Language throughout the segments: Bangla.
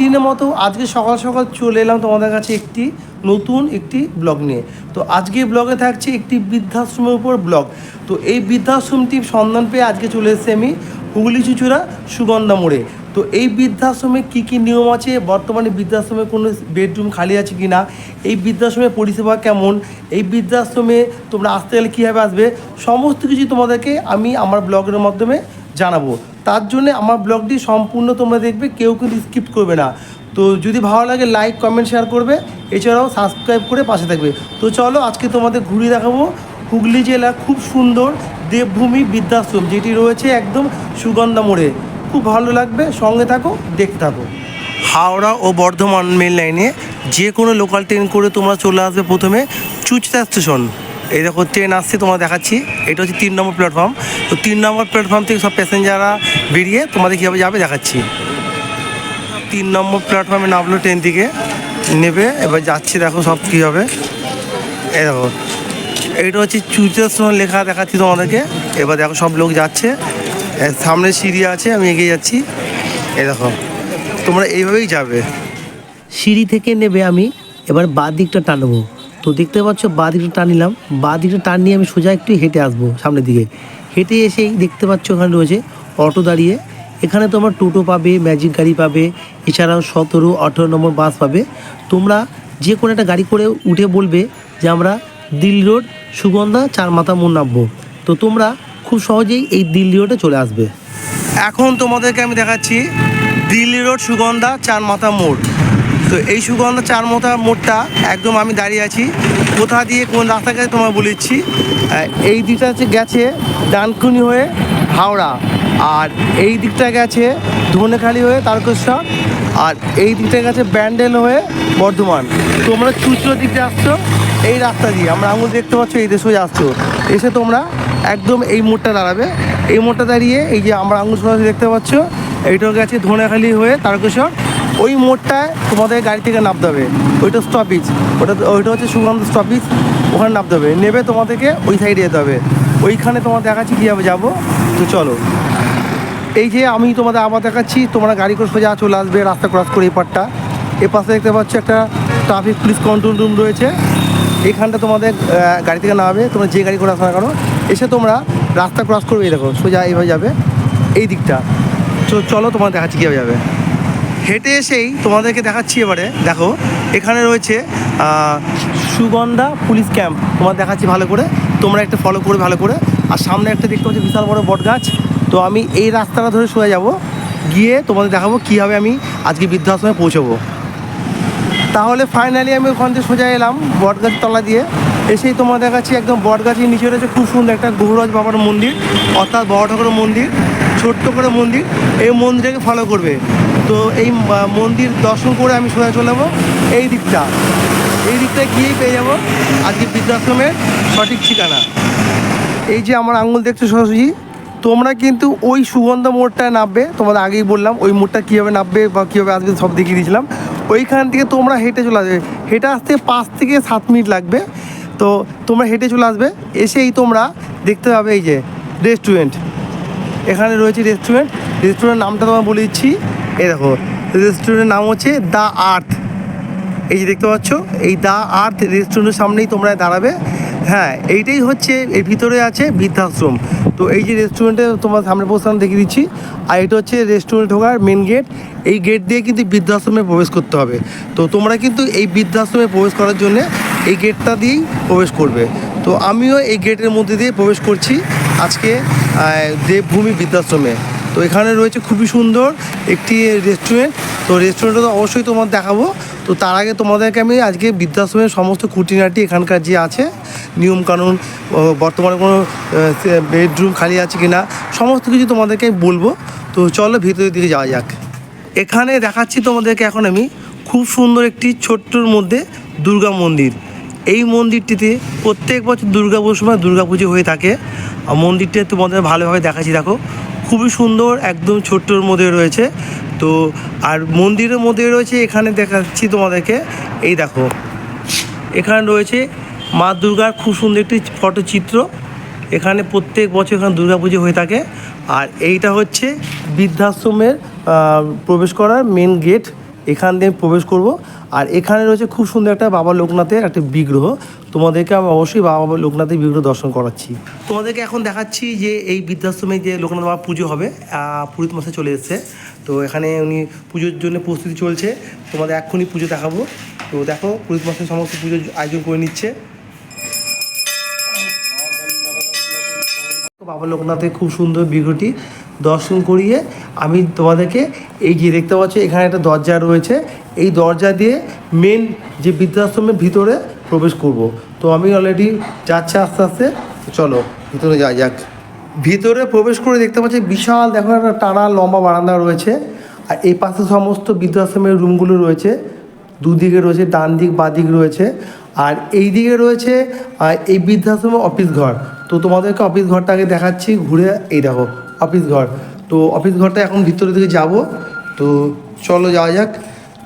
দিনের মতো আজকে সকাল সকাল চলে এলাম তোমাদের কাছে একটি নতুন একটি ব্লগ নিয়ে। তো আজকে ব্লগে থাকছে একটি বৃদ্ধাশ্রমের উপর ব্লগ। তো এই বৃদ্ধাশ্রমটির সন্ধান পেয়ে আজকে চলে এসেছি আমি হুগলি চুচুড়া সুগন্ধা মোড়ে। তো এই বৃদ্ধাশ্রমে কী কী নিয়ম আছে? বর্তমানে বৃদ্ধাশ্রমে কোনো বেডরুম খালি আছে কি না? এই বৃদ্ধাশ্রমের পরিষেবা কেমন? এই বৃদ্ধাশ্রমে তোমরা আসতে গেলে কীভাবে আসবে? সমস্ত কিছু তোমাদেরকে আমি আমার ব্লগের মাধ্যমে জানাব। তার জন্য আমার ব্লগটি সম্পূর্ণ তোমরা দেখবে, কেউ কিন্তু স্কিপ করবে না। তো যদি ভালো লাগে লাইক কমেন্ট শেয়ার করবে। এছাড়াও সাবস্ক্রাইব করে পাশে থাকবে। তো চলো আজকে তোমাদের ঘুরিয়ে দেখাবো হুগলি জেলা খুব সুন্দর দেবভূমি বৃদ্ধাশ্রম, যেটি রয়েছে একদম সুগন্ধা মোড়ে। খুব ভালো লাগবে, সঙ্গে থাকো, দেখতে থাকো। হাওড়া ও বর্ধমান মেন লাইনে যে কোনো লোকাল ট্রেন করে তোমরা চলে আসবে প্রথমে চুচতা স্টেশন এই দেখো ট্রেন আসছে তোমরা দেখাচ্ছি। এটা হচ্ছে তিন নম্বর প্ল্যাটফর্ম তো তিন নম্বর প্ল্যাটফর্ম থেকে সব প্যাসেঞ্জাররা বেরিয়ে তোমাদের কীভাবে যাবে দেখাচ্ছি। তিন নম্বর প্ল্যাটফর্মে নামলো ট্রেন থেকে। নেবে, এবার যাচ্ছে, দেখো সব কী হবে এই দেখো। এইটা হচ্ছে চুচতা স্টেশন লেখা দেখাচ্ছি তোমাদেরকে। এবার দেখো সব লোক যাচ্ছে। সামনে সিঁড়ি আছে, আমি এগিয়ে যাচ্ছি। এই দেখো, তোমরা এইভাবেই যাবে। সিঁড়ি থেকে নেবে আমি, এবার বাঁ দিকটা টানবো। তো দেখতে পাচ্ছ বাঁ দিকটা টান নিলাম। বাঁ দিকটা টান নিয়ে আমি সোজা একটু হেঁটে আসব সামনের দিকে। হেঁটে এসেই দেখতে পাচ্ছ ওখানে রয়েছে অটো দাঁড়িয়ে। এখানে তোমার টোটো পাবে, ম্যাজিক গাড়ি পাবে, এছাড়াও সতেরো, আঠেরো নম্বর বাস পাবে। তোমরা যে কোনো একটা গাড়ি করে উঠে বলবে যে আমরা দিল্লি রোড, সুগন্ধা চার মাথা মোড় নামবো। তো তোমরা খুব সহজেই এই দিল্লি রোডে চলে আসবে। এখন তোমাদেরকে আমি দেখাচ্ছি দিল্লি রোড, সুগন্ধা চার মাথা মোড়। তো এই সুগন্ধা চার মাথা মোড়টা একদম আমি দাঁড়িয়ে আছি। কোথা দিয়ে কোন রাস্তা গেছে তোমার বলে দিচ্ছি। এই দিকটা হচ্ছে গেছে ডানকুনি হয়ে হাওড়া। আর এই দিকটা গেছে ধনেখালি হয়ে তারকেশ্বর। আর এই দিকটা গেছে ব্যান্ডেল হয়ে বর্ধমান। তোমরা চুচড়ো দিকটা আসছো, এই রাস্তা দিয়ে। আমরা আঙুল দেখতে পাচ্ছ, এই দেশে আসছো। এসে তোমরা একদম এই মোড়টা দাঁড়াবে। এই মোড়টা দাঁড়িয়ে এই যে আমরা আঙুল সরাসরি দেখতে পাচ্ছ, এইটাও গেছে ধনেখালি হয়ে তারকেশ্বর। ওই মোড়টায় তোমাদের গাড়ি থেকে নামতে হবে। ওইটা স্টপেজ ওটা ওইটা হচ্ছে সুগন্ধ স্টপেজ ওখানে নামতে হবে। নেবে তোমাদেরকে ওই সাইডে যেতে হবে। ওইখানে তোমার দেখাচ্ছি কীভাবে যাব। তো চলো। এই যে আমি তোমাদের আবার দেখাচ্ছি, তোমরা গাড়ি করে সোজা চলে আসবে রাস্তা ক্রস করে এই পারটা এ পাশে দেখতে পাচ্ছ একটা ট্রাফিক পুলিশ কন্ট্রোল রুম রয়েছে। এখানটা তোমাদের গাড়ি থেকে নামাবে। তোমরা যে গাড়ি করে আসো কেন এসে তোমরা রাস্তা ক্রস করবে। এই দেখো, সোজা এইভাবে যাবে। এই দিকটা। চলো তোমার দেখাচ্ছি কীভাবে যাবে। হেঁটে এসেই তোমাদেরকে দেখাচ্ছি এবারে। দেখো, এখানে রয়েছে সুগন্ধা পুলিশ ক্যাম্প। তোমার দেখাচ্ছি ভালো করে। তোমরা একটা ফলো করে ভালো করে। আর সামনে একটা দেখতে পাচ্ছি বিশাল বড় বট গাছ তো আমি এই রাস্তাটা ধরে সোজা যাব। গিয়ে তোমাদের দেখাবো কীভাবে আমি আজকে বৃদ্ধাশ্রমে পৌঁছবো। তাহলে ফাইনালি আমি ওখান থেকে সোজা এলাম বটগাছ তলা দিয়ে। এসেই তোমার দেখাচ্ছি একদম বটগাছের নিচে রয়েছে খুব সুন্দর একটা গৌরজ বাবার মন্দির, অর্থাৎ বড় ঠাকুরের মন্দির, ছোট্ট করে মন্দির। এই মন্দিরটাকে ফলো করবে। তো এই মন্দির দর্শন করে আমি সোজা চলে যাব। এই দিকটা। এই দিকটা গিয়েই পেয়ে যাব আজকে বৃদ্ধাশ্রমের সঠিক ঠিকানা। এই যে আমার আঙুল দেখছ সরাসরি তোমরা কিন্তু ওই সুগন্ধ মোড়টায় নামবে। তোমাদের আগেই বললাম, ওই মোড়টা কীভাবে নামবে বা কীভাবে আসবে সব দেখিয়ে দিয়েছিলাম। ওইখান থেকে তোমরা হেঁটে চলে আসবে। হেঁটে আসতে পাঁচ থেকে সাত মিনিট লাগবে। তো তোমরা হেঁটে চলে আসবে। এসেই তোমরা দেখতে পাবে এই যে রেস্টুরেন্ট। এখানে রয়েছে রেস্টুরেন্ট। রেস্টুরেন্টের নামটা তোমার বলে দিচ্ছি। এই দেখো রেস্টুরেন্টের নাম হচ্ছে দ্য আর্থ এই যে দেখতে পাচ্ছ, এই দ্য আর্থ রেস্টুরেন্টের সামনেই তোমরা দাঁড়াবে। হ্যাঁ এইটাই হচ্ছে, এর ভিতরে আছে বৃদ্ধাশ্রম। তো এই যে রেস্টুরেন্টে তোমার সামনে প্রস্থান দেখিয়ে দিচ্ছি, আর এটা হচ্ছে রেস্টুরেন্ট ঢোকার মেন গেট এই গেট দিয়ে কিন্তু বৃদ্ধাশ্রমে প্রবেশ করতে হবে। তো তোমরা কিন্তু এই বৃদ্ধাশ্রমে প্রবেশ করার জন্যে এই গেটটা দিয়েই প্রবেশ করবে। তো আমিও এই গেটের মধ্যে দিয়ে প্রবেশ করছি আজকে দেবভূমি বৃদ্ধাশ্রমে। তো এখানে রয়েছে খুবই সুন্দর একটি রেস্টুরেন্ট তো রেস্টুরেন্টটা তো অবশ্যই তোমার দেখাবো। তো তার আগে তোমাদেরকে আমি আজকে বৃদ্ধাশ্রমের সমস্ত খুঁটিনাটি এখানকার যে আছে, নিয়মকানুন বর্তমানে কোনো বেডরুম খালি আছে কি না সমস্ত কিছু তোমাদেরকে বলব। তো চলো ভিতরের দিকে যাওয়া যাক। এখানে দেখাচ্ছি তোমাদেরকে এখন আমি খুব সুন্দর একটি ছোট্টর মধ্যে দুর্গা মন্দির। এই মন্দিরটিতে প্রত্যেক বছর দুর্গা পুজোর সময় দুর্গা পুজো হয়ে থাকে। আর মন্দিরটা তোমাদের ভালোভাবে দেখাচ্ছি, দেখো। খুবই সুন্দর, একদম ছোট্টর মধ্যে রয়েছে। তো, আর মন্দিরের মধ্যে রয়েছে, এখানে দেখাচ্ছি তোমাদেরকে। এই দেখো, এখানে রয়েছে মা দুর্গার খুব সুন্দর একটি ফটোচিত্র। এখানে প্রত্যেক বছর এখানে দুর্গাপুজো হয়ে থাকে। আর এইটা হচ্ছে বৃদ্ধাশ্রমের প্রবেশ করার মেন গেট এখান দিয়ে প্রবেশ করব। আর এখানে রয়েছে খুব সুন্দর একটা বাবা লোকনাথের একটা বিগ্রহ। তোমাদেরকে আমি অবশ্যই বাবা লোকনাথের বিগ্রহ দর্শন করাচ্ছি। তোমাদেরকে এখন দেখাচ্ছি যে এই বৃদ্ধাশ্রমে যে লোকনাথ বাবা পুজো হবে পুরোহিত মশাই চলে এসেছে। তো এখানে উনি পুজোর জন্য প্রস্তুতি চলছে। তোমাদের এক্ষুনি পুজো দেখাবো। তো দেখো পুরোহিত মাসে সমস্ত পুজোর আয়োজন করে নিচ্ছে। বাবা লোকনাথের খুব সুন্দর বিগ্রহটি। দর্শন করিয়ে আমি তোমাদেরকে এই যে দেখতে পাচ্ছ, এখানে একটা দরজা রয়েছে। এই দরজা দিয়ে মেন যে বৃদ্ধাশ্রমের ভিতরে প্রবেশ করব। তো আমি অলরেডি যাচ্ছে আস্তে আস্তে। চলো, ভিতরে যাওয়া যাক। ভিতরে প্রবেশ করে দেখতে পাচ্ছি বিশাল, দেখো একটা টানা লম্বা বারান্দা রয়েছে। আর এই পাশে সমস্ত বৃদ্ধাশ্রমের রুমগুলো রয়েছে। দুদিকে রয়েছে ডান দিক বাঁ দিক রয়েছে। আর এই দিকে রয়েছে এই বৃদ্ধাশ্রমের অফিস ঘর। তো তোমাদেরকে অফিস ঘরটা আগে দেখাচ্ছি, ঘুরে এই দেখো। অফিস ঘর। তো অফিস ঘরটা এখন ভিতরের দিকে যাব। তো চলো যাওয়া যাক।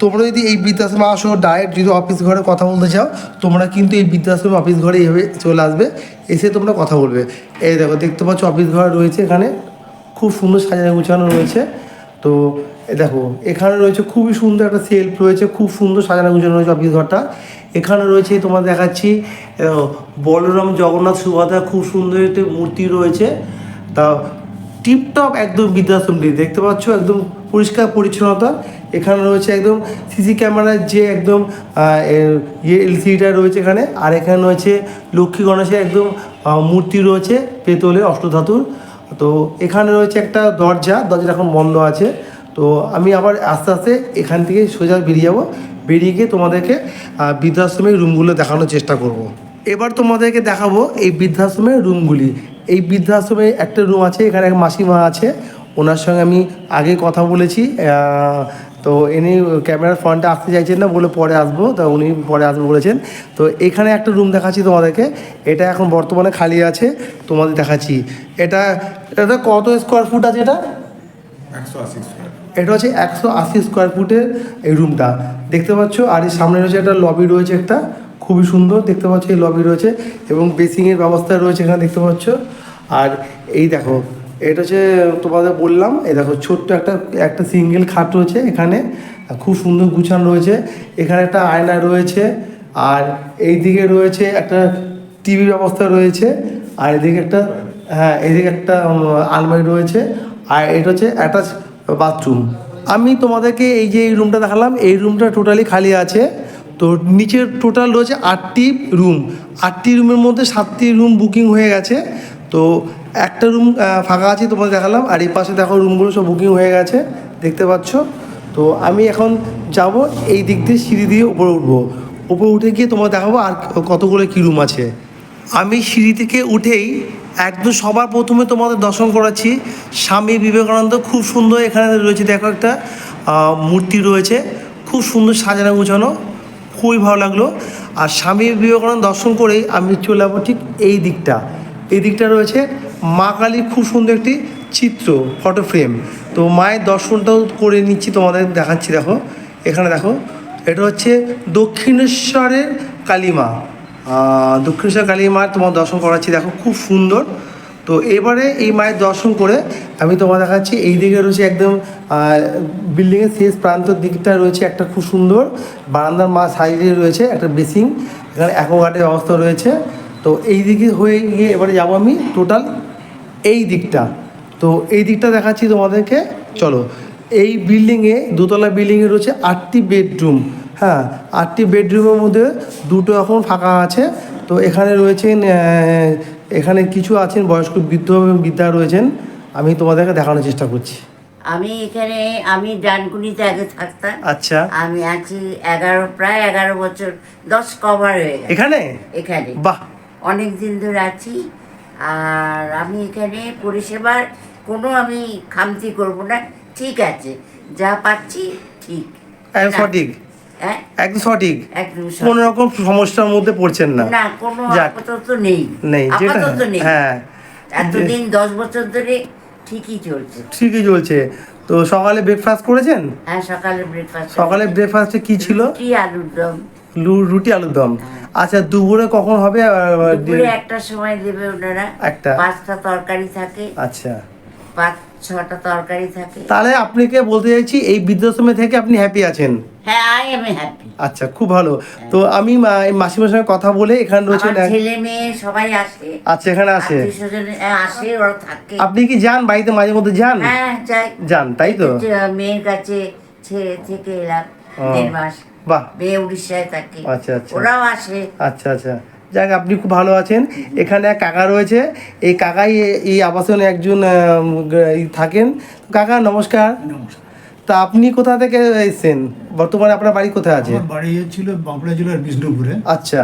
তোমরা যদি এই বৃদ্ধাশ্রমে আসো ডাইরেক্ট যদি অফিস ঘরে কথা বলতে চাও, তোমরা কিন্তু এই বৃদ্ধাশ্রম অফিস ঘরে এইভাবে চলে আসবে। এসে তোমরা কথা বলবে। এই দেখো, দেখতে পাচ্ছ অফিস ঘর রয়েছে এখানে। খুব সুন্দর সাজানো গুছানো রয়েছে। তো দেখো, এখানে রয়েছে খুবই সুন্দর একটা সেলফ রয়েছে। খুব সুন্দর সাজানো গুছানো রয়েছে অফিস ঘরটা। এখানে রয়েছে তোমার দেখাচ্ছি বলরাম জগন্নাথ সুভদ্রা খুব সুন্দর একটি মূর্তি রয়েছে। তা টিপটপ একদম বৃদ্ধাশ্রমটি, দেখতে পাচ্ছ একদম পরিষ্কার পরিচ্ছন্নতা। এখানে রয়েছে একদম সিসি ক্যামেরার যে একদম ইয়ে এলসিডিটা রয়েছে এখানে, আর এখানে রয়েছে লক্ষ্মী গণেশের একদম মূর্তি রয়েছে পেতলের অষ্টধাতুর। তো এখানে রয়েছে একটা দরজা, দরজাটা এখন বন্ধ আছে। তো আমি আবার আস্তে আস্তে এখান থেকে সোজা বেরিয়ে যাব। বেরিয়ে গিয়ে তোমাদেরকে বৃদ্ধাশ্রমের রুমগুলো দেখানোর চেষ্টা করব। এবার তোমাদেরকে দেখাবো এই বৃদ্ধাশ্রমের রুমগুলি। এই বৃদ্ধাশ্রমে একটা রুম আছে, এখানে এক মাসিমা আছে। ওনার সঙ্গে আমি আগে কথা বলেছি। তো ইনি ক্যামেরার ফ্রন্টে আসতে চাইছেন না বলে পরে আসব। তো উনি পরে আসব বলেছেন। তো এখানে একটা রুম দেখাচ্ছি তোমাদেরকে। এটা এখন বর্তমানে খালি আছে, তোমাদের দেখাচ্ছি। এটা এটা কত স্কোয়ার ফুট আছে এটা? একশো আশি এটা হচ্ছে একশো আশি স্কোয়ার ফুটের এই রুমটা। দেখতে পাচ্ছ, আর এই সামনে রয়েছে একটা লবি রয়েছে একটা। খুবই সুন্দর, দেখতে পাচ্ছ এই লবি রয়েছে এবং বেসিংয়ের ব্যবস্থা রয়েছে এখানে দেখতে পাচ্ছ। আর এই দেখো, এটা হচ্ছে তোমাদের বললাম, এই দেখো ছোট্ট একটা একটা সিঙ্গেল খাট রয়েছে এখানে, খুব সুন্দর গুছানো রয়েছে। এখানে একটা আয়না রয়েছে, আর এই দিকে রয়েছে একটা টিভি ব্যবস্থা রয়েছে, আর এদিকে একটা হ্যাঁ এদিকে একটা আলমারি রয়েছে, আর এটা হচ্ছে অ্যাটাচ বাথরুম আমি তোমাদেরকে এই যে এই রুমটা দেখালাম, এই রুমটা টোটালি খালি আছে। তো নিচের টোটাল রয়েছে আটটি রুম আটটি রুমের মধ্যে সাতটি রুম বুকিং হয়ে গেছে। তো একটা রুম ফাঁকা আছে তোমাদের দেখালাম, আর এই পাশে দেখো রুমগুলো সব বুকিং হয়ে গেছে, দেখতে পাচ্ছ? তো আমি এখন যাব এই দিক দিয়ে, সিঁড়ি দিয়ে উপরে উঠবো। উপরে উঠে গিয়ে তোমার দেখাবো আর কতগুলো কী রুম আছে। আমি সিঁড়ি থেকে উঠেই একদম সবার প্রথমে তোমাদের দর্শন করাচ্ছি। স্বামী বিবেকানন্দ খুব সুন্দর এখানে রয়েছে, দেখো একটা মূর্তি রয়েছে। খুব সুন্দর সাজানো গুছানো। খুবই ভালো লাগল। আর স্বামী বিবেকানন্দ দর্শন করেই আমি চলে যাব ঠিক এই দিকটা। এই দিকটা রয়েছে মা কালীর খুব সুন্দর একটি চিত্র ফটো ফ্রেম তো মায়ের দর্শনটাও করে নিচ্ছি, তোমাদের দেখাচ্ছি দেখো। এখানে দেখো, এটা হচ্ছে দক্ষিণেশ্বরের কালীমা দক্ষিণেশ্বর কালী মার তোমার দর্শন করাচ্ছি, দেখো খুব সুন্দর। তো এবারে এই মায়ের দর্শন করে আমি তোমার দেখাচ্ছি এই দিকে রয়েছে একদম বিল্ডিংয়ের শেষ প্রান্তর দিকটা রয়েছে একটা খুব সুন্দর বারান্দার মা সাইডে রয়েছে একটা বেসিং এখানে অ্যাকোয়াগার্ডের ব্যবস্থা রয়েছে। তো এই দিকে হয়ে গিয়ে এবারে যাব আমি টোটাল এই দিকটা। তো এই দিকটা দেখাচ্ছি তোমাদেরকে চলো। এই বিল্ডিংয়ে দোতলা বিল্ডিংয়ে রয়েছে আটটি বেডরুম হ্যাঁ আটটি বেডরুমের মধ্যে দুটো এখন ফাঁকা আছে। তো এখানে রয়েছেন আহ, এখানে কিছু আছেন বয়স্ক বৃদ্ধ এবং বৃদ্ধা রয়েছেন আমি তোমাদেরকে দেখানোর চেষ্টা করছি। আমি এখানে আমি ডানকুনিতে আগে থাকতাম। আচ্ছা। আমি আছি এগারো প্রায় এগারো বছর দশ কভার হয়ে গেছে। এখানে? এখানে। বাহ। অনেক দিন ধরে আছি। আর আমি এখানে পরিষেবার কোনো আমি খামতি করব না। ঠিক আছে। যা পাচ্ছি ঠিক। সঠিক। একদম সঠিক। একদম সঠিক। কোনো রকম সমস্যার মধ্যে পড়ছেন না। না কোনো আপাতত নেই। নেই যেটা হ্যাঁ। এতদিন দশ বছর ধরে ঠিকই চলছে। ঠিকই চলছে। তো সকালে ব্রেকফাস্ট করেছেন? হ্যাঁ সকালে ব্রেকফাস্ট সকালে ব্রেকফাস্টে কি ছিল? রুটি আলুর দম। রুটি আলুর দম। আচ্ছা দুপুরে কখন হবে? দুপুরে একটা সময় দেবে ওনারা। একটা। পাঁচটা তরকারি থাকে। আচ্ছা। পাঁচ ছটা তরকারি থাকে। তাহলে আপনাকে বলতে চাইছি এই বৃদ্ধাশ্রমে থেকে আপনি হ্যাপি আছেন। হ্যাঁ আই এম হ্যাপি আচ্ছা খুব ভালো। তো আমি মাসিমার সঙ্গে কথা বলে এখানে রয়েছেন ছেলে মেয়ে সবাই আসে। আচ্ছা এখানে আসে। আসে ওরা থাকে। আপনি কি যান বাড়িতে মাঝে মধ্যে যান? হ্যাঁ যাই। যান তাই তো? মেয়ের কাছে ছেড়ে থেকে এলাম দেড় মাস। বাহ। মেয়ে উড়িষ্যায় থাকে। আচ্ছা, আচ্ছা। ওরাও আসে। আচ্ছা আচ্ছা। যাক আপনি খুব ভালো আছেন। এখানে এক কাকা রয়েছে। এই কাকাই এই আবাসনে একজন থাকেন। কাকা নমস্কার। তা আপনি কোথা থেকে এসেছেন? বর্তমানে আপনার বাড়ি কোথায় আছে? আমার বাড়ি ছিল বাঁকুড়া জেলার বিষ্ণুপুরে। আচ্ছা।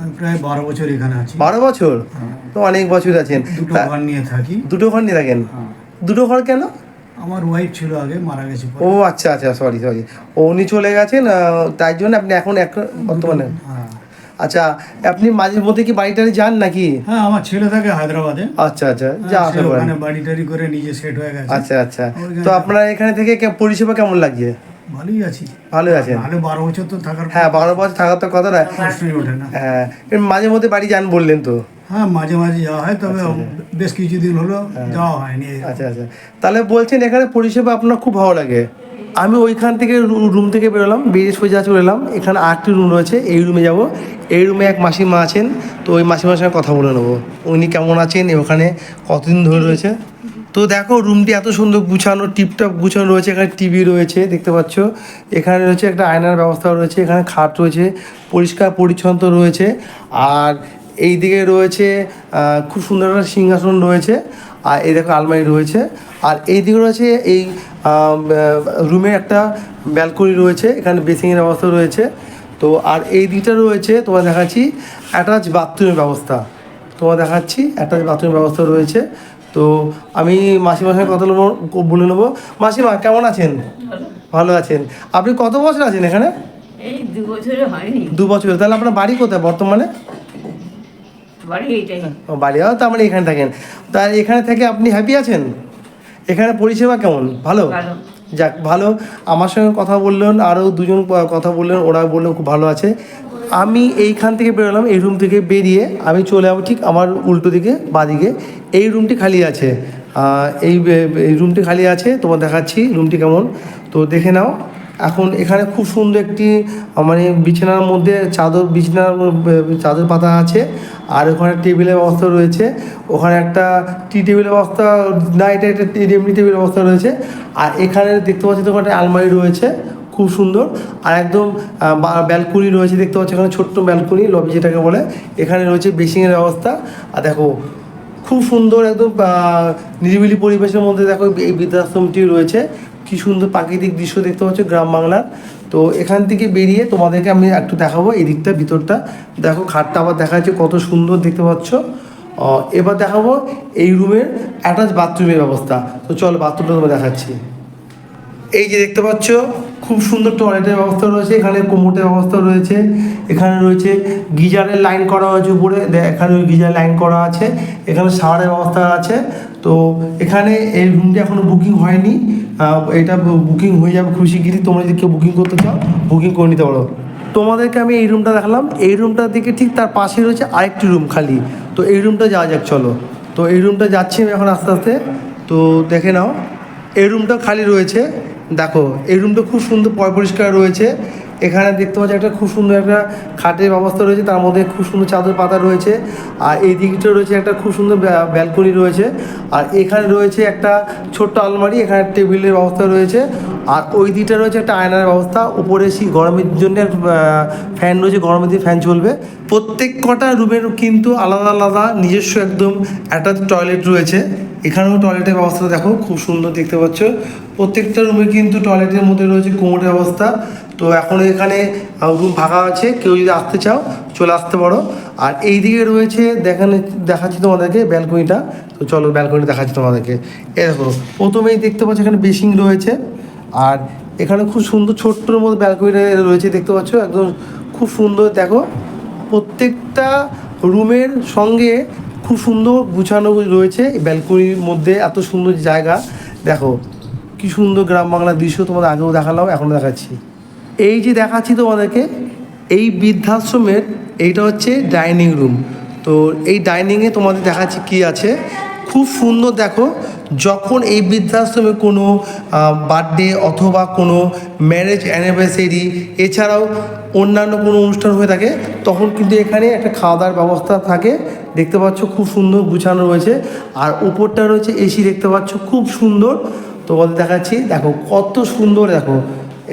আমি প্রায় বারো বছর এখানে আছি। বারো বছর? তো অনেক বছর আছেন। দুটো ঘর নিয়ে থাকি। দুটো ঘর নিয়ে থাকেন? হ্যাঁ। দুটো ঘর কেন? আমার ওয়াইফ ছিল আগে মারা গেছে ও আচ্ছা আচ্ছা সরি সরি ও উনি চলে গেছেন তাই জন্য আপনি এখন এক বর্তমানে হ্যাঁ। আচ্ছা আপনি মাঝে মধ্যে কি বাড়ি টাড়ি যান নাকি? হ্যাঁ আমার ছেলে থাকে হায়দ্রাবাদে। আচ্ছা আচ্ছা যা হ্যাঁ, সে আসা করেন ওখানে বাড়ি টাড়ি করে নিজে সেট হয়ে গেছে। আচ্ছা আচ্ছা। তো আপনার এখানে থেকে কে- পরিষেবা কেমন লাগছে? ভালোই আছি। ভালোই আছেন? নাহলে বারো বছর তো থাকার হ্যাঁ বারো বছর থাকার তো কথা না ওঠে না। হ্যাঁ মাঝে মধ্যে বাড়ি যান বললেন তো? হ্যাঁ মাঝে মাঝে যাওয়া হয় তবে বেশ কিছুদিন হলো যাওয়া হয়নি। আচ্ছা আচ্ছা। তাহলে বলছেন এখানে পরিষেবা আপনার খুব ভালো লাগে। আমি ওইখান থেকে রুম থেকে বেরোলাম, বেরিয়ে সোজা চলে এলাম। এখানে আটটি রুম রয়েছে, এই রুমে যাব। এই রুমে এক মাসিমা আছেন, তো ওই মাসিমার সঙ্গে কথা বলে নেব। উনি কেমন আছেন ওখানে কতদিন ধরে রয়েছে? তো দেখো, রুমটি এত সুন্দর গুছানো, টিপটপ গুছানো রয়েছে, এখানে টিভি রয়েছে, দেখতে পাচ্ছ। এখানে রয়েছে একটা আয়নার ব্যবস্থা রয়েছে, এখানে খাট রয়েছে, পরিষ্কার পরিচ্ছন্ন রয়েছে। আর এই দিকে রয়েছে খুব সুন্দর একটা সিংহাসন রয়েছে। আর এই দেখো আলমারি রয়েছে। আর এই দিকে রয়েছে এই রুমে একটা ব্যালকনি রয়েছে এখানে বেসিংয়ের ব্যবস্থা রয়েছে। তো আর এই দিকটা রয়েছে তোমার দেখাচ্ছি অ্যাটাচ বাথরুমের ব্যবস্থা। তোমার দেখাচ্ছি অ্যাটাচ বাথরুমের ব্যবস্থা রয়েছে। তো আমি মাসিমার সঙ্গে কথা বলব বলে নেব। মাসিমা কেমন আছেন? ভালো আছেন। আপনি কত বছর আছেন এখানে? দু বছর। তাহলে আপনার বাড়ি কোথায় বর্তমানে? বাড়ি এইটাই ও, বাড়ি ও, তার মানে এখানে থাকেন। তা এখানে থেকে আপনি হ্যাপি আছেন? এখানে পরিষেবা কেমন? ভালো। যাক ভালো। আমার সঙ্গে কথা বললেন আরও দুজন কথা বললেন ওরা বললেন খুব ভালো আছে। আমি এইখান থেকে বেরোলাম এই রুম থেকে বেরিয়ে আমি চলে যাব ঠিক আমার উল্টো দিকে বাদিকে। এই রুমটি খালি আছে। এই এই রুমটি খালি আছে তোমার দেখাচ্ছি রুমটি কেমন। তো দেখে নাও। এখন এখানে খুব সুন্দর একটি মানে বিছানার মধ্যে চাদর, বিছানার চাদর পাতা আছে, আর ওখানে টেবিলের ব্যবস্থা রয়েছে। ওখানে একটা টি টেবিলের ব্যবস্থা না এটা একটা এমনি টেবিলের ব্যবস্থা রয়েছে। আর এখানে দেখতে পাচ্ছি তো ওখানে আলমারি রয়েছে, খুব সুন্দর। আর একদম ব্যালকনি রয়েছে, দেখতে পাচ্ছি এখানে ছোট্ট ব্যালকনি লবি যেটাকে বলে। এখানে রয়েছে বেসিংয়ের ব্যবস্থা। আর দেখো, খুব সুন্দর একদম নিরিবিলি পরিবেশের মধ্যে দেখো, এই বৃদ্ধাশ্রমটি রয়েছে। কি সুন্দর প্রাকৃতিক দৃশ্য দেখতে পাচ্ছ গ্রাম বাংলার। তো এখান থেকে বেরিয়ে তোমাদেরকে আমি একটু দেখাবো এই দিকটা, ভিতরটা। দেখো, খাটটা আবার দেখা যাচ্ছে কত সুন্দর দেখতে পাচ্ছ। এবার দেখাবো এই রুমের অ্যাটাচ বাথরুমের ব্যবস্থা। তো চলো বাথরুমটা তোমার দেখাচ্ছি। এই যে দেখতে পাচ্ছ খুব সুন্দর টয়লেটের ব্যবস্থা রয়েছে, এখানে কোমোটের ব্যবস্থা রয়েছে, এখানে রয়েছে গিজারের লাইন করা হয়েছে উপরে এখানে গিজার লাইন করা আছে, এখানে শাওয়ারের ব্যবস্থা আছে, তো এখানে এই রুমটি এখনও বুকিং হয়নি এটা বুকিং হয়ে যাবে খুব শিগগিরই, তোমরা যদি কেউ বুকিং করতে চাও বুকিং করে নিতে পারো। তোমাদেরকে আমি এই রুমটা দেখালাম, এই রুমটার দিকে ঠিক তার পাশে রয়েছে আরেকটি রুম খালি, তো এই রুমটা যাওয়া যাক, চলো। তো এই রুমটা যাচ্ছি আমি এখন আস্তে আস্তে, তো দেখে নাও, এই রুমটা খালি রয়েছে দেখো, এই রুমটা খুব সুন্দর পরিষ্কার রয়েছে। এখানে দেখতে পাচ্ছি একটা খুব সুন্দর একটা খাটের ব্যবস্থা রয়েছে, তার মধ্যে খুব সুন্দর চাদর পাতা রয়েছে, আর এই দিকটা রয়েছে একটা খুব সুন্দর ব্যা- ব্যালকনি রয়েছে, আর এখানে রয়েছে একটা ছোট্ট আলমারি, এখানে টেবিলের ব্যবস্থা রয়েছে, আর ওই দিকটা রয়েছে একটা আয়নার ব্যবস্থা, উপরে সেই গরমের জন্য ফ্যান রয়েছে, গরমের দিকে ফ্যান চলবে। প্রত্যেক কটা রুমের কিন্তু আলাদা আলাদা নিজস্ব একদম একটা টয়লেট রয়েছে। এখানেও টয়লেটের ব্যবস্থা দেখো, খুব সুন্দর দেখতে পাচ্ছ। প্রত্যেকটা রুমে কিন্তু টয়লেটের মধ্যে রয়েছে কোমরের ব্যবস্থা। তো এখন এখানে রুম ফাঁকা আছে, কেউ যদি আসতে চাও, চলে আসতে পারো। আর এই দিকে রয়েছে, দেখানে, দেখাচ্ছি তোমাদেরকে ব্যালকনিটা। তো চলো ব্যালকনি দেখাচ্ছি তোমাদেরকে। এ দেখো, প্রথমেই দেখতে পাচ্ছ এখানে বেসিং রয়েছে। আর এখানে খুব সুন্দর ছোট্টর মতো ব্যালকনিটা রয়েছে, দেখতে পাচ্ছ? একদম খুব সুন্দর, দেখো। প্রত্যেকটা রুমের সঙ্গে খুব সুন্দর গুছানো রয়েছে ব্যালকনির মধ্যে, এত সুন্দর জায়গা। দেখো, কি সুন্দর গ্রাম বাংলার দৃশ্য তোমাদের আগেও দেখালাম, এখনও দেখাচ্ছি। এই যে দেখাচ্ছি তোমাদেরকে, এই বৃদ্ধাশ্রমের, এইটা হচ্ছে ডাইনিং রুম। তো এই ডাইনিংয়ে তোমাদের দেখাচ্ছি কি আছে। খুব সুন্দর দেখো যখন এই বৃদ্ধাশ্রমে কোনো বার্থডে অথবা কোনো ম্যারেজ অ্যানিভার্সারি এছাড়াও অন্যান্য কোনো অনুষ্ঠান হয়ে থাকে, তখন কিন্তু এখানে একটা খাওয়া দাওয়ার ব্যবস্থা থাকে। দেখতে পাচ্ছ খুব সুন্দর গুছানো রয়েছে। আর উপরটা রয়েছে এসি দেখতে পাচ্ছ খুব সুন্দর। তোমাদের দেখাচ্ছি, দেখো কত সুন্দর দেখো।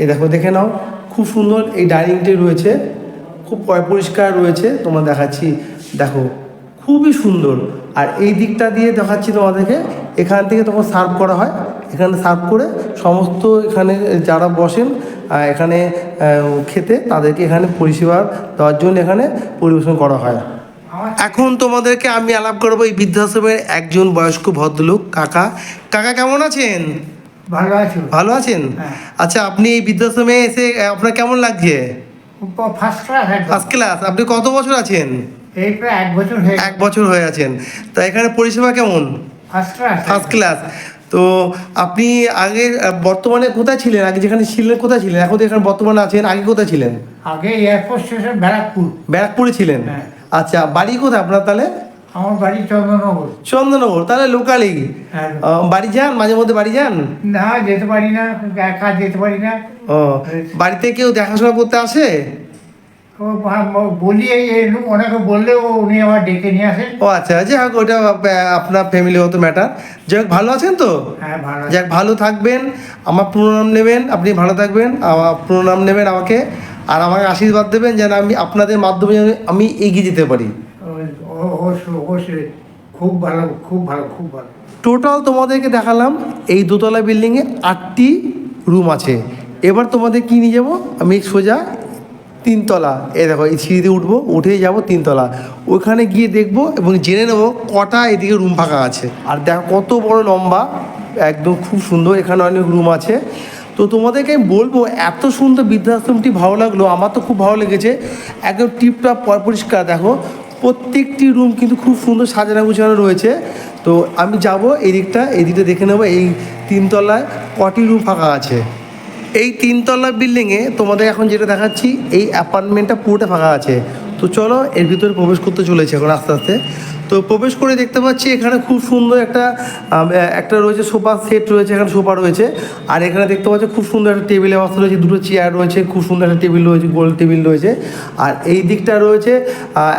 এই দেখো, দেখে নাও, খুব সুন্দর এই ডাইনিংটি রয়েছে। খুব পরিষ্কার রয়েছে তোমার দেখাচ্ছি। দেখো, খুবই সুন্দর। আর এই দিকটা দিয়ে দেখাচ্ছি তোমাদেরকে এখান থেকে তখন সার্ভ করা হয়। এখানে সার্ভ করে সমস্ত এখানে যারা বসেন এখানে খেতে তাদেরকে এখানে পরিষেবা দেওয়ার জন্য এখানে পরিবেশন করা হয়। এখন তোমাদেরকে আমি আলাপ করব এই বৃদ্ধাশ্রমের একজন বয়স্ক ভদ্রলোক কাকা। কাকা কেমন আছেন? ভালো আছো। ভালো আছেন? হ্যাঁ। আচ্ছা আপনি এই বৃদ্ধাশ্রমে এসে আপনার কেমন লাগছে? ফার্স্ট ক্লাস ফার্স্ট ক্লাস আপনি কত বছর আছেন? এই প্রায় এক বছর হয়ে এক বছর হয়ে আছেন। তা এখানে পরিষেবা কেমন? ফার্স্ট ক্লাস ফার্স্ট ক্লাস তো আপনি আগে বর্তমানে কোথায় ছিলেন? আগে যেখানে ছিলেন কোথায় ছিলেন? এখন এখানে বর্তমানে আছেন আগে কোথায় ছিলেন? আগে এয়ারপোর্ট স্টেশন ব্যারাকপুর। ব্যারাকপুরে ছিলেন? হ্যাঁ। আচ্ছা বাড়ি কোথায় আপনার তাহলে? আমার বাড়ি চন্দননগর চন্দননগর তাহলে লোকালি হ্যাঁ। বাড়ি যান? মাঝে মধ্যে বাড়ি যান? না যেতে পারি না একা যেতে পারি না। ও বাড়িতে কেউ দেখাশোনা করতে আসে? বলি ওনাকে বললেও উনি আমার ডেকে নিয়ে আসেন। ও আচ্ছা যাই হোক ওটা আপনার ফ্যামিলিগত ম্যাটার যাই হোক ভালো আছেন তো? হ্যাঁ ভালো যাক ভালো থাকবেন আমার প্রণাম নেবেন আপনি ভালো থাকবেন আমার প্রণাম নেবেন আমাকে আর আমাকে আশীর্বাদ দেবেন যেন আমি আপনাদের মাধ্যমে আমি এগিয়ে যেতে পারি। অবশ্যই খুব ভালো খুব ভালো খুব ভালো। টোটাল তোমাদেরকে দেখালাম এই দোতলা বিল্ডিংয়ে আটটি রুম আছে। এবার তোমাদের কি নিয়ে যাব? আমি সোজা তিনতলা। এ দেখো, এই সিঁড়িতে উঠবো, উঠেই যাব তিনতলা। ওখানে গিয়ে দেখব এবং জেনে নেব কটা এদিকে রুম ফাঁকা আছে। আর দেখো, কত বড় লম্বা, একদম খুব সুন্দর, এখানে অনেক রুম আছে। তো তোমাদেরকে আমি বলব, এত সুন্দর বৃদ্ধাশ্রমটি ভালো লাগল, আমার তো খুব ভালো লেগেছে। একদম টিপটপ পরিষ্কার, দেখো। প্রত্যেকটি রুম কিন্তু খুব সুন্দর সাজানো গুছানো রয়েছে। তো আমি যাব এই দিকটা এই দিকটা দেখে নেব, এই তিনতলায় কটি রুম ফাঁকা আছে। এই তিনতলা বিল্ডিংয়ে তোমাদের এখন যেটা দেখাচ্ছি, এই অ্যাপার্টমেন্টটা পুরোটা ফাঁকা আছে। তো চলো, এর ভিতরে প্রবেশ করতে চলেছে এখন আস্তে আস্তে। তো প্রবেশ করে দেখতে পাচ্ছি, এখানে খুব সুন্দর একটা একটা রয়েছে সোফা সেট রয়েছে, এখানে সোফা রয়েছে। আর এখানে দেখতে পাচ্ছি, খুব সুন্দর একটা টেবিলের ব্যবস্থা রয়েছে, দুটো চেয়ার রয়েছে, খুব সুন্দর একটা টেবিল রয়েছে, গোল টেবিল রয়েছে। আর এই দিকটা রয়েছে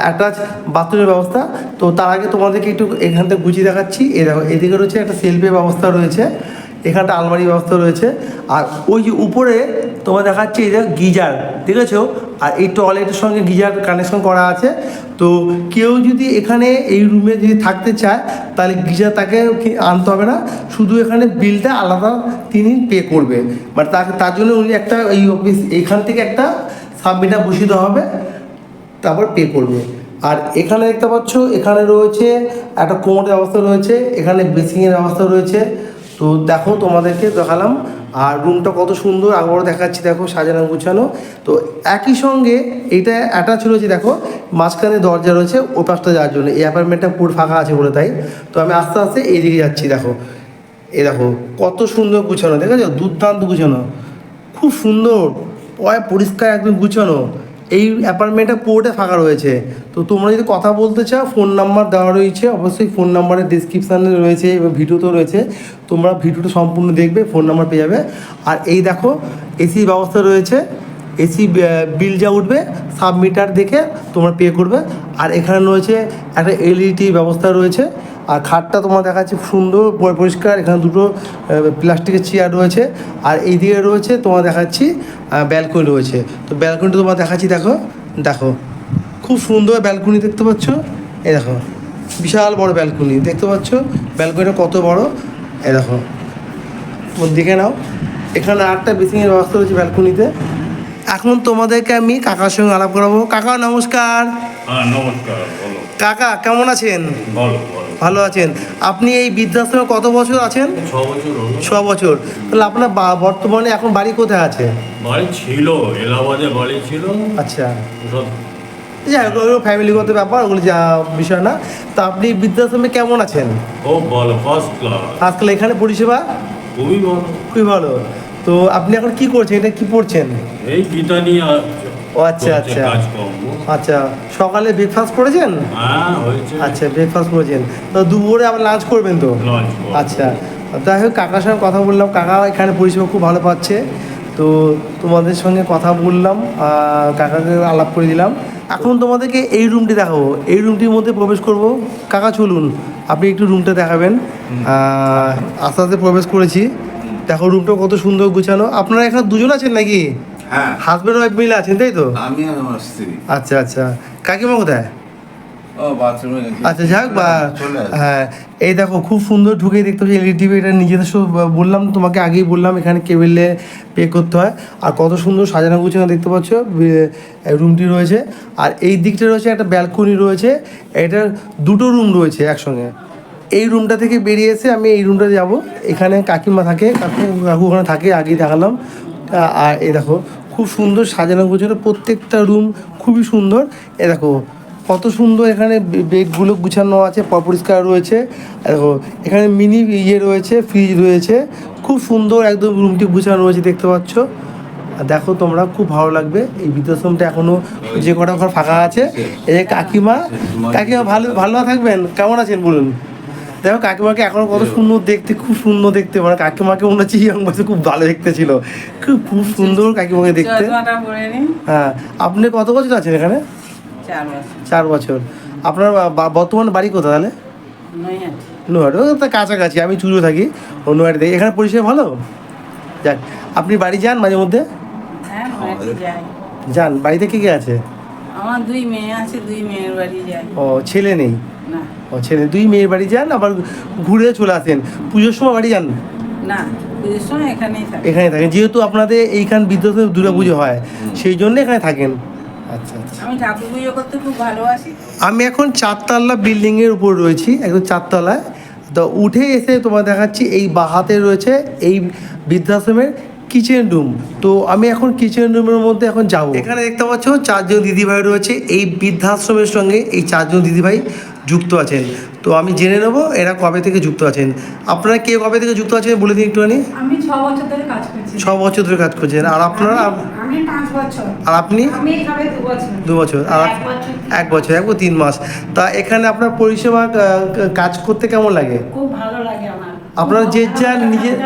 অ্যাটাচ বাথরুমের ব্যবস্থা। তো তার আগে তোমাদেরকে একটু এখান থেকে গুছিয়ে দেখাচ্ছি। এই দেখো, এদিকে রয়েছে একটা সেলফের ব্যবস্থা রয়েছে। এখানটা আলমারি ব্যবস্থা রয়েছে। আর ওই যে উপরে তোমার দেখাচ্ছে যে গিজার, দেখেছ? আর এই টয়লেটের সঙ্গে গিজার কানেকশন করা আছে। তো কেউ যদি এখানে এই রুমে যদি থাকতে চায়, তাহলে গিজার তাকে আনতে হবে না। শুধু এখানে বিলটা আলাদা তিনি পে করবে। মানে তাকে, তার জন্য উনি একটা এই অফিস এখান থেকে একটা সাবমিটার দেওয়া হবে, তারপর পে করবে। আর এখানে দেখতে পাচ্ছ, এখানে রয়েছে একটা কোমরের ব্যবস্থা রয়েছে, এখানে বেসিংয়ের ব্যবস্থা রয়েছে। তো দেখো তোমাদেরকে দেখালাম, আর রুমটা কত সুন্দর আবার দেখাচ্ছি দেখো, সাজানো গুছানো। তো একই সঙ্গে এইটা অ্যাটাচ রয়েছে দেখো, মাঝখানে দরজা রয়েছে ওই পাশটা যাওয়ার জন্য। এই অ্যাপার্টমেন্টটা পুরো ফাঁকা আছে বলে তাই। তো আমি আস্তে আস্তে এইদিকে যাচ্ছি দেখো। এ দেখো, কত সুন্দর গুছানো, দেখেছ? দুর্দান্ত গুছানো। খুব সুন্দর পরিষ্কার একদম গুছানো। এই অ্যাপার্টমেন্টটা পুরোটা ফাঁকা রয়েছে। তো তোমরা যদি কথা বলতে চাও ফোন নাম্বার দেওয়া রয়েছে, অবশ্যই ফোন নাম্বারের ডিসক্রিপশানে রয়েছে এবং ভিডিওতেও রয়েছে। তোমরা ভিডিওটা সম্পূর্ণ দেখবে ফোন নাম্বার পেয়ে যাবে। আর এই দেখো এসি ব্যবস্থা রয়েছে। এসি বিল যা উঠবে সাবমিটার দেখে তোমরা পে করবে। আর এখানে রয়েছে একটা এলইডি ব্যবস্থা রয়েছে। আর খাটটা তোমার দেখাচ্ছে সুন্দর পরিষ্কার এখানে দুটো প্লাস্টিকের চেয়ার রয়েছে আর এই দিকে রয়েছে তোমার দেখাচ্ছি ব্যালকনি রয়েছে। তো ব্যালকনিটা তোমার দেখাচ্ছি দেখো দেখো খুব সুন্দর ব্যালকনি দেখতে পাচ্ছ? এই দেখো বিশাল বড় ব্যালকনি দেখতে পাচ্ছ? ব্যালকনিটা কত বড়? এ দেখো দেখে নাও। এখানে আটটা বেসিংয়ের ব্যবস্থা রয়েছে ব্যালকনিতে এখন তোমাদেরকে আমি কাকার সঙ্গে আলাপ করাবো। কাকা নমস্কার। হ্যাঁ নমস্কার কাকা কেমন আছেন? বলো ভালো আছেন। আপনি এই বৃদ্ধাশ্রমে কত বছর আছেন? ছ বছর তাহলে আপনার বর্তমানে এখন বাড়ি কোথায় আছে? বাড়ি ছিল এলাহাবাদে বাড়ি ছিল। আচ্ছা। যাই হোক ওগুলো ফ্যামিলিগত ব্যাপার ওগুলো যা বিষয় না। তা আপনি বৃদ্ধাশ্রমে কেমন আছেন? খুব ভালো ফার্স্ট ক্লাস আজকাল এখানে পরিষেবা? খুবই ভালো। খুবই ভালো। তো আপনি এখন কি করছেন? এটা কি পড়ছেন? এই গীতা নিয়ে ও আচ্ছা আচ্ছা। আচ্ছা সকালে ব্রেকফাস্ট করেছেন? হ্যাঁ আচ্ছা ব্রেকফাস্ট করেছেন। তো দুপুরে আবার লাঞ্চ করবেন তো? আচ্ছা যাই হোক কাকার সঙ্গে কথা বললাম। কাকা এখানে পরিষেবা খুব ভালো পাচ্ছে। তো তোমাদের সঙ্গে কথা বললাম কাকাকে আলাপ করে দিলাম। এখন তোমাদেরকে এই রুমটি দেখাবো। এই রুমটির মধ্যে প্রবেশ করব। কাকা চলুন আপনি একটু রুমটা দেখাবেন। আস্তে আস্তে প্রবেশ করেছি। দেখো রুমটা কত সুন্দর গুছানো। আপনারা এখানে দুজন আছেন নাকি? হ্যাঁ। হাজব্যান্ড ওয়াইফ মিলে আছেন তাই তো? আমি আর আমার স্ত্রী। আচ্ছা আচ্ছা। কাকিমা কোথায়? আচ্ছা যাক বা হ্যাঁ এই দেখো খুব সুন্দর ঢুকে দেখতে পাচ্ছি এলইডি টিভি এটা নিজেদের বললাম তোমাকে আগেই বললাম এখানে কেবেলে পে করতে হয়। আর কত সুন্দর সাজানো গুছানো দেখতে পাচ্ছ রুমটি রয়েছে। আর এই দিকটা রয়েছে একটা ব্যালকনি রয়েছে। এটার দুটো রুম রয়েছে একসঙ্গে। এই রুমটা থেকে বেরিয়ে এসে আমি এই রুমটাতে যাব। এখানে কাকিমা থাকে কাকু কাকু ওখানে থাকে আগেই দেখালাম। আর এ দেখো, খুব সুন্দর সাজানো গুছানো প্রত্যেকটা রুম খুবই সুন্দর। এ দেখো, কত সুন্দর এখানে বেডগুলো গুছানো আছে, পরিষ্কার রয়েছে। দেখো, এখানে মিনি ইয়ে রয়েছে ফ্রিজ রয়েছে। খুব সুন্দর একদম রুমটি গুছানো রয়েছে, দেখতে পাচ্ছ। আর দেখো তোমরা, খুব ভালো লাগবে। এই বৃদ্ধাশ্রমটা এখনও যে কটা ঘর ফাঁকা আছে। এই কাকিমা কাকিমা ভালো ভালো থাকবেন? কেমন আছেন বলুন? দেখো কাকিমাকে এখনও কত সুন্দর দেখতে খুব সুন্দর দেখতে। মানে কাকিমাকে মনে হচ্ছে ইয়াং বয়সে খুব ভালো দেখতে ছিল। খুব খুব সুন্দর কাকিমাকে দেখতে। হ্যাঁ। আপনি কত বছর আছেন এখানে? চার বছর। আপনার বর্তমান বাড়ি কোথায় তাহলে? নয় আছে ও তো কাছাকাছি। আমি চুরো থাকি। ও নোয়ারি দেখি এখানে পরিষেবা ভালো? যাক আপনি বাড়ি যান মাঝে মধ্যে? হ্যাঁ যান। বাড়িতে কে কে আছে? আমার দুই মেয়ে আছে দুই মেয়ের বাড়ি যাই। ও ছেলে নেই? না। ও ছেলে দুই মেয়ের বাড়ি যান আবার ঘুরে চলে আসেন। পুজোর সময় বাড়ি যান? না এখানে থাকেন। যেহেতু আপনাদের এইখান বিদ্যুৎ দুর্গা পুজো হয় সেই জন্য এখানে থাকেন। আচ্ছা আচ্ছা। আমি ঠাকুর পুজো করতে খুব ভালোবাসি। আমি এখন চারতলা বিল্ডিংয়ের উপর রয়েছি একদম চারতলায়। তো উঠে এসে তোমার দেখাচ্ছি এই বাহাতে রয়েছে এই বৃদ্ধাশ্রমের কিচেন রুম তো আমি এখন কিচেন রুমের মধ্যে এখন যাব। এখানে দেখতে পাচ্ছ চারজন দিদিভাই রয়েছে এই বৃদ্ধাশ্রমের সঙ্গে এই চারজন দিদিভাই যুক্ত আছেন। তো আমি জেনে নেব এরা কবে থেকে যুক্ত আছেন। আপনারা কে কবে থেকে যুক্ত আছেন বলে দিন একটুখানি? আমি ছ বছর ধরে কাজ করছি। বছর ধরে কাজ করছেন। আর আপনারা? আমি বছর। আর আপনি? আমি এখানে দু বছর। বছর। আর এক বছর। এক বছর তিন মাস। তা এখানে আপনার পরিষেবা কাজ করতে কেমন লাগে? খুব ভালো লাগে আমার। আপনারা যে যার নিজে-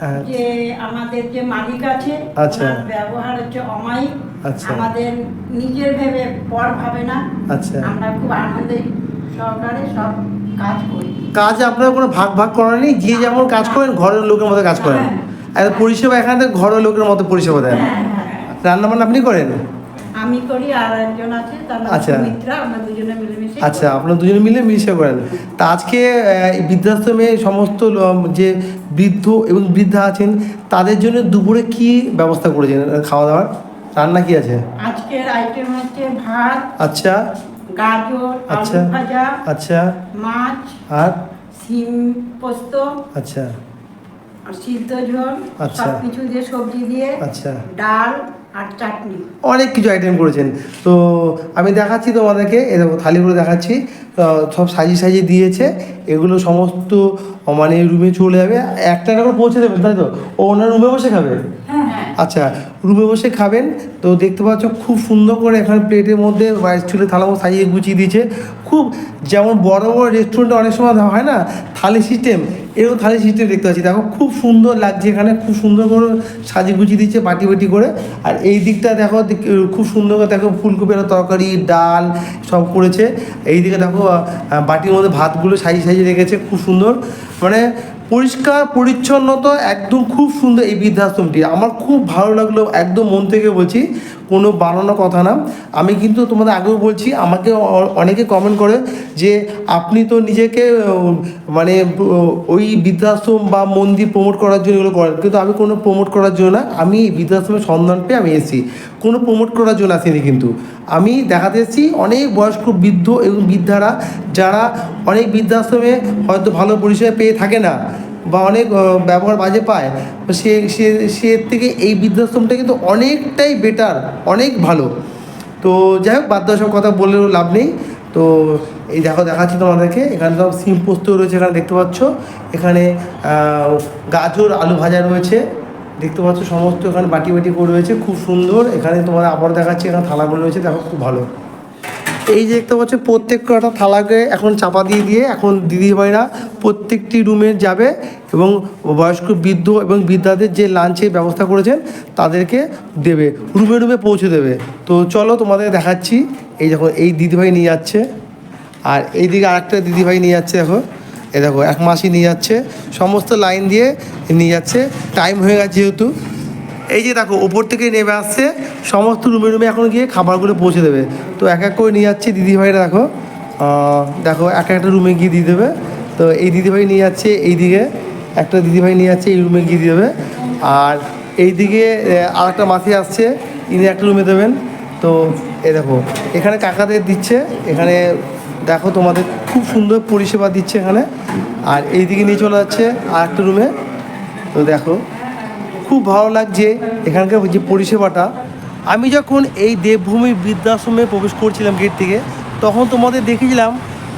হ্যাঁ। যে আমাদের যে মালিক আছে আচ্ছা। ব্যবহার হচ্ছে অমায়িক। আচ্ছা। আমাদের নিজের ভেবে পর ভাবে না। আচ্ছা। আমরা খুব আনন্দে সহকারে সব কাজ করি। কাজ আপনার কোনো ভাগ ভাগ করা নেই যে যেমন কাজ করেন ঘরের লোকের মতো কাজ করেন। আর পরিষেবা এখানে ঘরের লোকের মতো পরিষেবা দেন। হ্যাঁ, হ্যাঁ। রান্না বান্না আপনি করেন? আমি করি আর একজন আছে আচ্ছা। আমরা দুজনে মিলেমিশে আচ্ছা আপনারা দুজনে মিলে মিলিশে করেন। তা আজকে বৃদ্ধাশ্রমে সমস্ত যে বৃদ্ধ এবং বৃদ্ধা আছেন তাদের জন্য দুপুরে কি ব্যবস্থা করেছেন? খাওয়া দাওয়ার? রান্না কি আছে? আজকের আইটেম হচ্ছে ভাত। আচ্ছা। গাজর আচ্ছা। ভাজা আচ্ছা। মাছ আর? পোস্ত আচ্ছা। আর সিদ্ধ ঝোল আচ্ছা। সব কিছু দিয়ে সবজি দিয়ে আচ্ছা। ডাল আর চাটনি। অনেক কিছু আইটেম করেছেন। তো আমি দেখাচ্ছি তোমাদেরকে এ দেখো থালিগুলো দেখাচ্ছি। আহ, সব সাজিয়ে সাজিয়ে দিয়েছে। এগুলো সমস্ত মানে রুমে চলে যাবে। একটা একটা করে পৌঁছে দেবেন তাই তো? ও ওনার রুমে বসে খাবে? আচ্ছা রুমে বসে খাবেন। তো দেখতে পাচ্ছ খুব সুন্দর করে এখানে প্লেটের মধ্যে স্টিলের থালা মতো সাজিয়ে গুছিয়ে দিয়েছে। খুব যেমন বড় বড় রেস্টুরেন্টে অনেক সময় হয় না, থালি সিস্টেম এরকম থালি সিস্টেম দেখতে পাচ্ছি। দেখো, খুব সুন্দর লাগছে এখানে, খুব সুন্দর করে সাজিয়ে গুছিয়ে দিচ্ছে বাটি বাটি করে। আর এই দিকটা দেখো খুব সুন্দর করে দেখো, ফুলকপির তরকারি, ডাল সব করেছে। এই দিকে দেখো বাটির মধ্যে ভাতগুলো সাজিয়ে সাজিয়ে রেখেছে, খুব সুন্দর। মানে পরিষ্কার, পরিচ্ছন্নতা, একদম খুব সুন্দর এই বৃদ্ধাশ্রমটি। আমার খুব ভালো লাগল, একদম মন থেকে বলছি। কোনো বানানো কথা না। আমি কিন্তু তোমাদের আগেও বলছি, আমাকে অনেকে কমেন্ট করে যে আপনি তো নিজেকে মানে ওই বৃদ্ধাশ্রম বা মন্দির প্রমোট করার জন্য এগুলো করেন। কিন্তু আমি কোনো প্রমোট করার জন্য না, আমি বৃদ্ধাশ্রমের সন্ধান পেয়ে আমি এসেছি। কোনো প্রমোট করার জন্য আসিনি কিন্তু। আমি দেখাতে এসেছি অনেক বয়স্ক বৃদ্ধ এবং বৃদ্ধারা, যারা অনেক বৃদ্ধাশ্রমে হয়তো ভালো পরিষেবা পেয়ে থাকে না। বা অনেক ব্যবহার বাজে পায় সে সে সে থেকে এই বৃদ্ধাশ্রমটা কিন্তু অনেকটাই বেটার অনেক ভালো। তো যাই হোক বাধ্য সব কথা বললেও লাভ নেই। তো এই দেখো, দেখাচ্ছি তোমাদেরকে। এখানে সব সিম পোস্ত রয়েছে, এখানে দেখতে পাচ্ছ। এখানে গাজর, আলু ভাজা রয়েছে। দেখতে পাচ্ছ, সমস্ত এখানে বাটি বাটি করে রয়েছে, খুব সুন্দর। এখানে তোমার আবার দেখাচ্ছি, এখানে থালাগুলো রয়েছে, দেখো, খুব ভালো। এই যে দেখতে পাচ্ছ প্রত্যেক কটা থালাকে এখন চাপা দিয়ে দিয়ে এখন দিদিভাইরা প্রত্যেকটি রুমে যাবে এবং বয়স্ক বৃদ্ধ এবং বৃদ্ধাদের যে লাঞ্চের ব্যবস্থা করেছেন, তাদেরকে দেবে, রুমে রুমে পৌঁছে দেবে। তো চলো তোমাদের দেখাচ্ছি, এই দেখো, এই দিদিভাই নিয়ে যাচ্ছে। আর এইদিকে আরেকটা দিদিভাই নিয়ে যাচ্ছে, দেখো। এ দেখো, এক মাসই নিয়ে যাচ্ছে। সমস্ত লাইন দিয়ে নিয়ে যাচ্ছে। টাইম হয়ে গেছে যেহেতু। এই যে দেখো ওপর থেকে নেমে আসছে, সমস্ত রুমে রুমে এখন গিয়ে খাবারগুলো পৌঁছে দেবে। তো এক এক করে নিয়ে যাচ্ছে দিদিভাইরা, দেখো। দেখো, এক একটা রুমে গিয়ে দিয়ে দেবে। তো এই দিদিভাই নিয়ে যাচ্ছে এই দিকে একটা দিদিভাই নিয়ে যাচ্ছে এই রুমে গিয়ে দিয়ে দেবে। আর এইদিকে আর একটা মাসি আসছে, ইনি একটা রুমে দেবেন। তো এ দেখো, এখানে কাকাদের দিচ্ছে, এখানে দেখো তোমাদের খুব সুন্দর পরিষেবা দিচ্ছে এখানে। আর এইদিকে নিয়ে চলে যাচ্ছে আর একটা রুমে। তো দেখো খুব ভালো লাগছে এখানকার যে পরিষেবাটা। আমি যখন এই দেবভূমি বৃদ্ধাশ্রমে প্রবেশ করছিলাম গেট থেকে, তখন তোমাদের দেখেছিলাম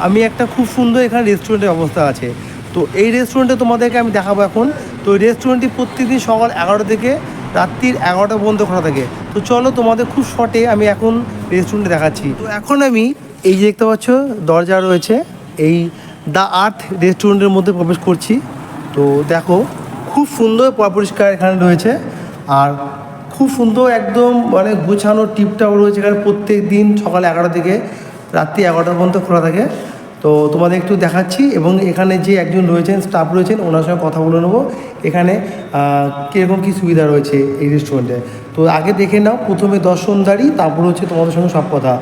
আমি একটা খুব সুন্দর এখানে রেস্টুরেন্টের অবস্থা আছে। তো এই রেস্টুরেন্টে তোমাদেরকে আমি দেখাবো এখন। তো এই রেস্টুরেন্টটি প্রত্যেকদিন সকাল এগারোটা থেকে রাত্রির এগারোটা পর্যন্ত খোলা থাকে। তো চলো তোমাদের খুব শর্টে আমি এখন রেস্টুরেন্টে দেখাচ্ছি। তো এখন আমি এই যে দেখতে পাচ্ছ, দরজা রয়েছে। এই দ্য আর্থ রেস্টুরেন্টের মধ্যে প্রবেশ করছি। তো দেখো খুব সুন্দর পরিষ্কার এখানে রয়েছে। আর খুব সুন্দর একদম মানে গুছানো টিপটাও রয়েছে এখানে প্রত্যেক দিন সকাল এগারোটা থেকে রাত্রি এগারোটা পর্যন্ত খোলা থাকে। তো তোমাদের একটু দেখাচ্ছি এবং এখানে যে একজন রয়েছেন স্টাফ রয়েছেন, ওনার সঙ্গে কথা বলে নেব। এখানে কীরকম কী সুবিধা রয়েছে এই রেস্টুরেন্টে তো আগে দেখে নাও, প্রথমে দর্শনদারি তারপর হচ্ছে তোমাদের সঙ্গে সব কথা।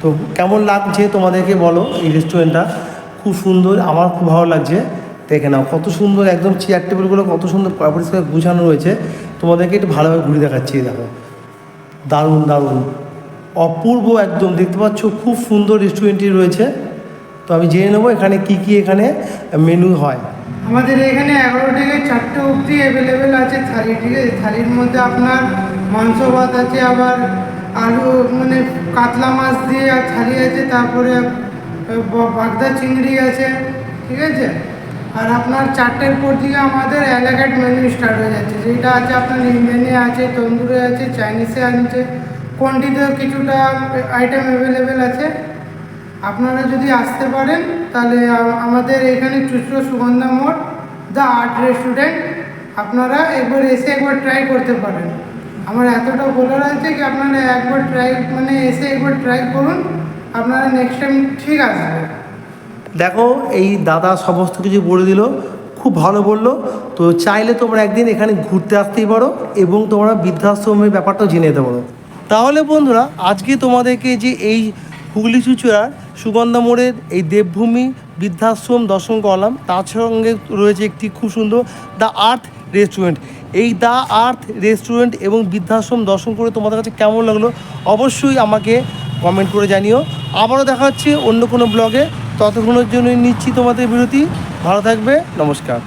তো কেমন লাগছে তোমাদেরকে বলো এই রেস্টুরেন্টটা খুব সুন্দর, আমার খুব ভালো লাগছে। দেখে নাও। কত সুন্দর একদম চেয়ার টেবিলগুলো কত সুন্দর পরিষ্কার গুছানো রয়েছে। তোমাদেরকে একটু ভালোভাবে ঘুরে দেখাচ্ছি দেখো। দারুণ দারুণ। অপূর্ব একদম, দেখতে পাচ্ছ খুব সুন্দর রেস্টুরেন্টটি রয়েছে। তো আমি জেনে নেব এখানে কি কি এখানে মেনু হয়। আমাদের এখানে এগারো থেকে চারটে অবধি অ্যাভেলেবেল আছে থালি, ঠিক আছে? থালির মধ্যে আপনার মাংস ভাত আছে, আবার আলু মানে কাতলা মাছ দিয়ে আর থালি আছে, তারপরে বাগদা চিংড়ি আছে, ঠিক আছে? আর আপনার চারটের পর থেকে আমাদের এলাকার মেনু স্টার্ট হয়ে যাচ্ছে। যেটা আছে আপনার ইন্ডিয়ানে আছে, তন্দুরে আছে, চাইনিজে আছে কোয়ান্টিতেও কিছুটা আইটেম অ্যাভেলেবেল আছে। আপনারা যদি আসতে পারেন, তাহলে আমাদের এখানে চুচড়ো সুগন্ধা মোড় দ্য আর্ট রেস্টুরেন্ট আপনারা একবার এসে একবার ট্রাই করতে পারেন। আমার এতটা বলার আছে কি, আপনারা একবার ট্রাই মানে এসে একবার ট্রাই করুন, আপনারা নেক্সট টাইম ঠিক আসবে দেখো, এই দাদা সমস্ত কিছু বলে দিল, খুব ভালো বলল। তো চাইলে তোমরা একদিন এখানে ঘুরতে আসতেই পারো এবং তোমরা বৃদ্ধাশ্রমের ব্যাপারটাও জেনে যেতে পারো। তাহলে বন্ধুরা, আজকে তোমাদেরকে যে এই হুগলি চুচুড়ার সুগন্ধা মোড়ের এই দেবভূমি বৃদ্ধাশ্রম দর্শন করলাম, তার সঙ্গে রয়েছে একটি খুব সুন্দর দ্য আর্থ রেস্টুরেন্ট। এই দ্য আর্থ রেস্টুরেন্ট এবং বৃদ্ধাশ্রম দর্শন করে তোমাদের কাছে কেমন লাগল, অবশ্যই আমাকে কমেন্ট করে জানিও। আবারও দেখা হচ্ছে অন্য কোনো ব্লগে। ততক্ষণের জন্য নিচ্ছি তোমাদের বিরতি। ভালো থাকবে। নমস্কার।